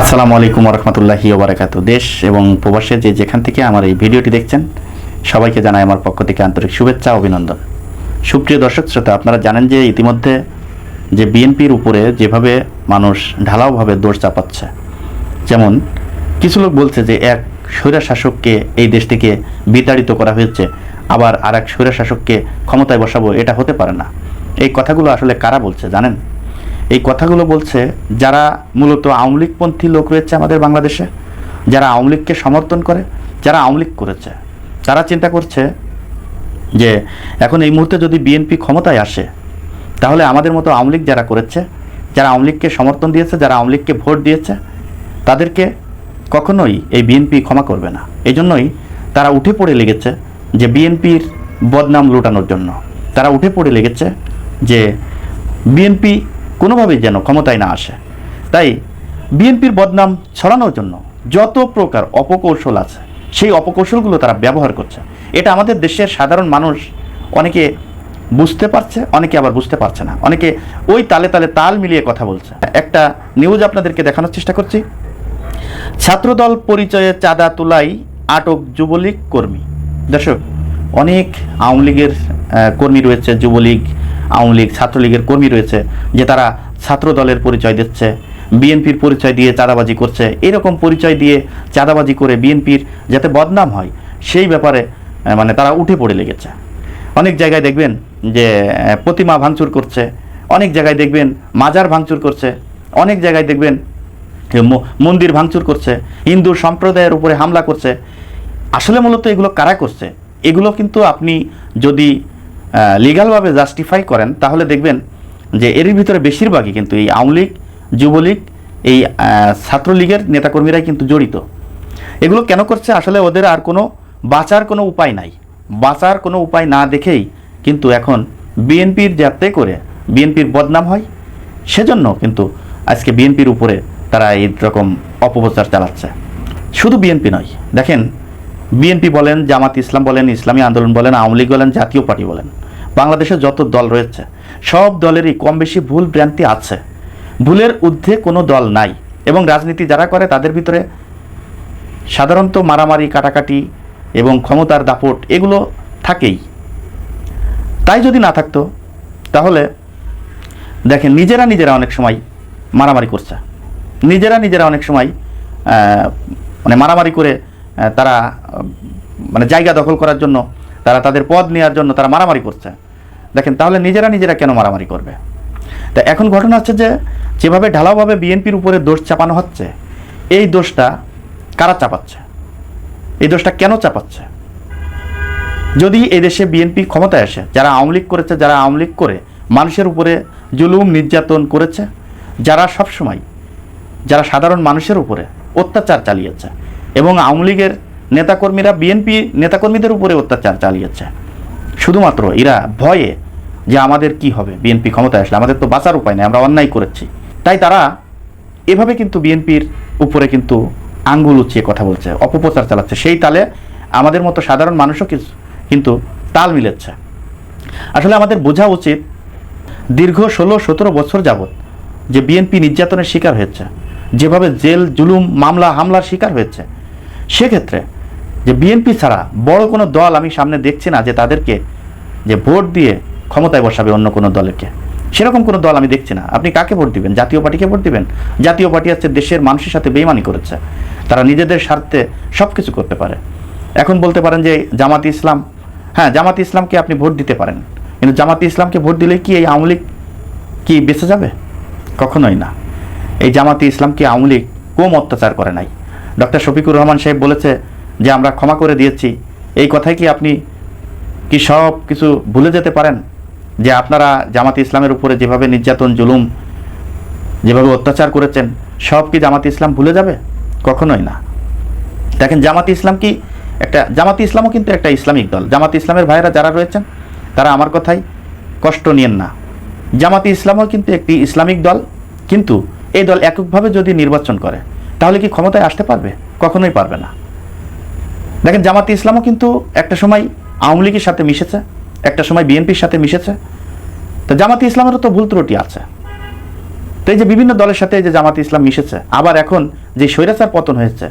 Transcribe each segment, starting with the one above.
আসসালামু আলাইকুম রহমতুল্লাহি ওবরাকাত দেশ এবং প্রবাসে যে যেখান থেকে আমার এই ভিডিওটি দেখছেন, সবাইকে জানাই আমার পক্ষ থেকে আন্তরিক শুভেচ্ছা অভিনন্দন। সুপ্রিয় দর্শক, শ্রোতা, আপনারা জানেন যে ইতিমধ্যে যে বিএনপির উপরে যেভাবে মানুষ ঢালাওভাবে দোষ চাপাচ্ছে, যেমন কিছু লোক বলছে যে এক স্বৈরা শাসককে এই দেশ থেকে বিতাড়িত করা হয়েছে, আবার আর এক স্বৈরা শাসককে ক্ষমতায় বসাবো, এটা হতে পারে না। এই কথাগুলো আসলে কারা বলছে জানেন? এই কথাগুলো বলছে যারা মূলত আওয়ামী লীগপন্থী লোক রয়েছে আমাদের বাংলাদেশে, যারা আওয়ামী লীগকে সমর্থন করে, যারা আওয়ামী লীগ করেছে, তারা চিন্তা করছে যে এখন এই মুহূর্তে যদি বিএনপি ক্ষমতায় আসে, তাহলে আমাদের মতো আওয়ামী লীগ যারা করেছে, যারা আওয়ামী লীগকে সমর্থন দিয়েছে, যারা আওয়ামী লীগকে ভোট দিয়েছে, তাদেরকে কখনোই এই বিএনপি ক্ষমা করবে না। এই জন্যই তারা উঠে পড়ে লেগেছে যে বিএনপির বদনাম লুটানোর জন্য। তারা উঠে পড়ে লেগেছে যে বিএনপি কোনোভাবেই যেন ক্ষমতায় না আসে। তাই বিএনপির বদনাম ছড়ানোর জন্য যত প্রকার অপকৌশল আছে, সেই অপকৌশলগুলো তারা ব্যবহার করছে। এটা আমাদের দেশের সাধারণ মানুষ অনেকে বুঝতে পারছে, অনেকে আবার বুঝতে পারছে না। অনেকে ওই তালে তালে তাল মিলিয়ে কথা বলছে। একটা নিউজ আপনাদেরকে দেখানোর চেষ্টা করছি। ছাত্রদল পরিচয়ে চাঁদা তোলাই আটক যুবলীগ কর্মী। দর্শক, অনেক আওয়ামী লীগের কর্মী রয়েছে, যুবলীগ আওয়ামী লীগ, ছাত্রলীগের কর্মী রয়েছে যে তারা ছাত্র দলের পরিচয় দিচ্ছে, বিএনপির পরিচয় দিয়ে চাঁদাবাজি করছে। এরকম পরিচয় দিয়ে চাঁদাবাজি করে বিএনপির যাতে বদনাম হয়, সেই ব্যাপারে মানে তারা উঠে পড়ে লেগেছে। অনেক জায়গায় দেখবেন যে প্রতিমা ভাঙচুর করছে, অনেক জায়গায় দেখবেন মাজার ভাঙচুর করছে, অনেক জায়গায় দেখবেন মন্দির ভাঙচুর করছে, হিন্দু সম্প্রদায়ের উপরে হামলা করছে। আসলে মূলত এগুলো কারা করছে? এগুলো কিন্তু আপনি যদি লিগালভাবে জাস্টিফাই করেন, তাহলে দেখবেন যে এর ভিতরে বেশিরভাগই কিন্তু এই আওয়ামী লীগ, যুবলীগ, এই ছাত্রলীগের নেতাকর্মীরাই কিন্তু জড়িত। এগুলো কেন করছে? আসলে ওদের আর কোনো বাঁচার কোনো উপায় নাই। বাঁচার কোনো উপায় না দেখেই কিন্তু এখন বিএনপির যাতে করে বিএনপির বদনাম হয়, সেজন্য কিন্তু আজকে বিএনপির উপরে তারা এই রকম অপপ্রচার চালাচ্ছে। শুধু বিএনপি নয়, দেখেন বিএনপি বলেন, জামাত ইসলাম বলেন, ইসলামী আন্দোলন বলেন, আওয়ামী লীগ বলেন, জাতীয় পার্টি বলেন বাংলাদেশে যত দল রয়েছে, সব দলেরই কম বেশি ভুল ভ্রান্তি আছে। ভুলের ঊর্ধ্বে কোনো দল নাই এবং রাজনীতি যারা করে, তাদের ভিতরে সাধারণত মারামারি, কাটাকাটি এবং ক্ষমতার দাপট এগুলো থাকেই। তাই যদি না থাকতো, তাহলে দেখেন, নিজেরা নিজেরা অনেক সময় মারামারি করছে। নিজেরা নিজেরা অনেক সময় মানে মারামারি করে তারা মানে জায়গা দখল করার জন্য, তারা তাদের পদ নেওয়ার জন্য তারা মারামারি করছে। দেখেন, তাহলে নিজেরা নিজেরা কেন মারামারি করবে? তা এখন ঘটনা হচ্ছে যে, যেভাবে ঢালাওভাবে বিএনপির উপরে দোষ চাপানো হচ্ছে, এই দোষটা কারা চাপাচ্ছে? এই দোষটা কেন চাপাচ্ছে? যদি এই দেশে বিএনপি ক্ষমতায় আসে, যারা আওয়ামী লীগ করেছে, যারা আওয়ামী লীগ করে মানুষের উপরে জুলুম, নির্যাতন করেছে, যারা সবসময়, যারা সাধারণ মানুষের উপরে অত্যাচার চালিয়েছে এবং আওয়ামী লীগের নেতাকর্মীরা, বিএনপি নেতাকর্মীদের উপরে অত্যাচার চালিয়েছে। শুধুমাত্র এরা ভয়ে যে আমাদের কি হবে, বিএনপি ক্ষমতায় আসলে আমাদের তো বাঁচার উপায় নেই, আমরা অন্যায় করেছি। তাই তারা এভাবে কিন্তু বিএনপির উপরে কিন্তু আঙ্গুল উঁচিয়ে কথা বলছে, অপপ্রচার চালাচ্ছে। সেই তালে আমাদের মতো সাধারণ মানুষও কিন্তু তাল মিলেছে। আসলে আমাদের বোঝা উচিত দীর্ঘ ষোলো, সতেরো বছর যাবৎ যে বিএনপি নির্যাতনের শিকার হয়েছে, যেভাবে জেল, জুলুম, মামলা, হামলার শিকার হয়েছে সেক্ষেত্রে যে বিএনপি ছাড়া বড় কোনো দল আমি সামনে দেখছি না যে তাদেরকে যে ভোট দিয়ে ক্ষমতায় বসাবে অন্য কোনো দলকে সেরকম কোনো দল আমি দেখছি না। আপনি কাকে ভোট দিবেন? জাতীয় পার্টিকে ভোট দিবেন? জাতীয় পার্টি হচ্ছে দেশের মানুষের সাথে বেইমানি করেছে। তারা নিজেদের স্বার্থে সব কিছু করতে পারে। এখন বলতে পারেন যে জামাত ইসলাম হ্যাঁ জামাত ইসলামকে আপনি ভোট দিতে পারেন। কিন্তু জামাত ইসলামকে ভোট দিলে কি এই আওয়ামী কি বেঁচে যাবে? কখনোই না। এই জামাতে ইসলামকে আওয়ামী লীগ কম অত্যাচার করে নাই। ডক্টর শফিকুর রহমান সাহেব বলেছে যে আমরা ক্ষমা করে দিয়েছি। এই কথাই কি আপনি কি সব কিছু ভুলে যেতে পারেন? যে আপনারা জামাতে ইসলামের উপরে যেভাবে নির্যাতন, জুলুম, যেভাবে অত্যাচার করেছেন, সব কি জামাতে ইসলাম ভুলে যাবে? কখনোই না। দেখেন, জামাতে ইসলাম কি একটা জামাতে ইসলামও কিন্তু একটা ইসলামিক দল। জামাতে ইসলামের ভাইয়েরা যারা রয়েছেন, তারা আমার কথাই কষ্ট নিয়েন না। জামাতে ইসলামও কিন্তু একটি ইসলামিক দল, কিন্তু এই দল এককভাবে যদি নির্বাচন করে তাহলে কি ক্ষমতায় আসতে পারবে? কখনোই পারবে না। দেখেন, জামাতে ইসলামও কিন্তু একটা সময় আওয়ামী লীগের সাথে মিশেছে, একটা সময় বিএনপির সাথে মিশেছে। তো জামাতে ইসলামেরও তো ভুল ত্রুটি আছে। তো এই যে বিভিন্ন দলের সাথে যে জামাত ইসলাম মিশেছে, আবার এখন যে স্বৈরাচার পতন হয়েছে,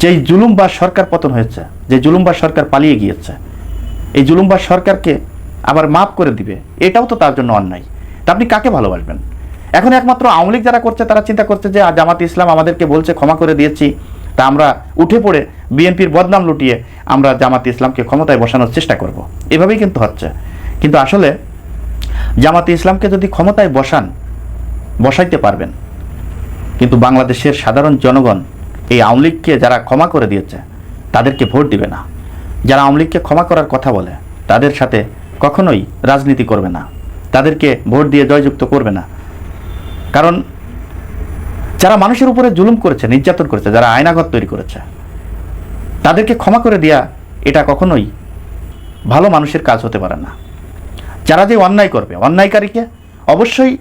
যেই জুলুমবাজ সরকার পতন হয়েছে, যে জুলুমবাজ সরকার পালিয়ে গিয়েছে, এই জুলুমবাজ সরকারকে আবার মাফ করে দিবে, এটাও তো তার জন্য অন্যায়। তা আপনি কাকে ভালোবাসবেন? এখন একমাত্র আওয়ামী লীগ যারা করছে, তারা চিন্তা করছে যে জামাত ইসলাম আমাদেরকে বলছে, ক্ষমা করে দিয়েছি। তা আমরা উঠে পড়ে বিএনপির বদনাম লুটিয়ে আমরা জামাত ইসলামকে ক্ষমতায় বসানোর চেষ্টা করব। এভাবেই কিন্তু হচ্ছে। কিন্তু আসলে জামাতে ইসলামকে যদি ক্ষমতায় বসান, বসাইতে পারবেন। কিন্তু বাংলাদেশের সাধারণ জনগণ, এই আওয়ামী লীগকে যারা ক্ষমা করে দিয়েছে, তাদেরকে ভোট দিবে না। যারা আওয়ামী লীগকে ক্ষমা করার কথা বলে, তাদের সাথে কখনোই রাজনীতি করবে না। তাদেরকে ভোট দিয়ে জয়যুক্ত করবে না। কারণ যারা মানুষের উপরে জুলুম করেছে, নির্যাতন করেছে, যারা আয়নাঘর তৈরি করেছে, তাদেরকে ক্ষমা করে দেয়া এটা কখনোই ভালো মানুষের কাজ হতে পারে না। যারা যে অন্যায় করবে, অন্যায়কারীকে অবশ্যই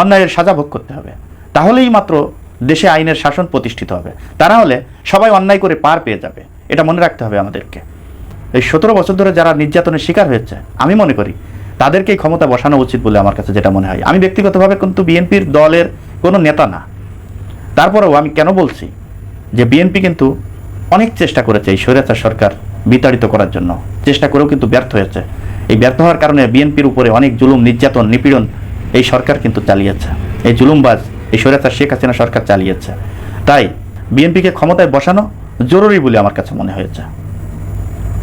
অন্যায়ের সাজা ভোগ করতে হবে। তাহলেই মাত্র দেশে আইনের শাসন প্রতিষ্ঠিত হবে। তা না হলে সবাই অন্যায় করে পার পেয়ে যাবে। এটা মনে রাখতে হবে আমাদেরকে। এই সতেরো বছর ধরে যারা নির্যাতনের শিকার হয়েছে, আমি মনে করি তাদেরকেই ক্ষমতা বসানো উচিত বলে আমার কাছে যেটা মনে হয়। আমি ব্যক্তিগতভাবে কিন্তু বিএনপির দলের কোনো নেতা না। তারপরেও আমি কেন বলছি যে বিএনপি কিন্তু অনেক চেষ্টা করেছে এই স্বৈরাচার সরকার বিতাড়িত করার জন্য। চেষ্টা করেও কিন্তু ব্যর্থ হয়েছে। এই ব্যর্থ হওয়ার কারণে বিএনপির উপরে অনেক জুলুম, নির্যাতন, নিপীড়ন এই সরকার কিন্তু চালিয়েছে। এই জুলুমবাজ, এই স্বৈরাচার শেখ হাসিনা সরকার চালিয়েছে। তাই বিএনপিকে ক্ষমতায় বসানো জরুরি বলে আমার কাছে মনে হয়েছে।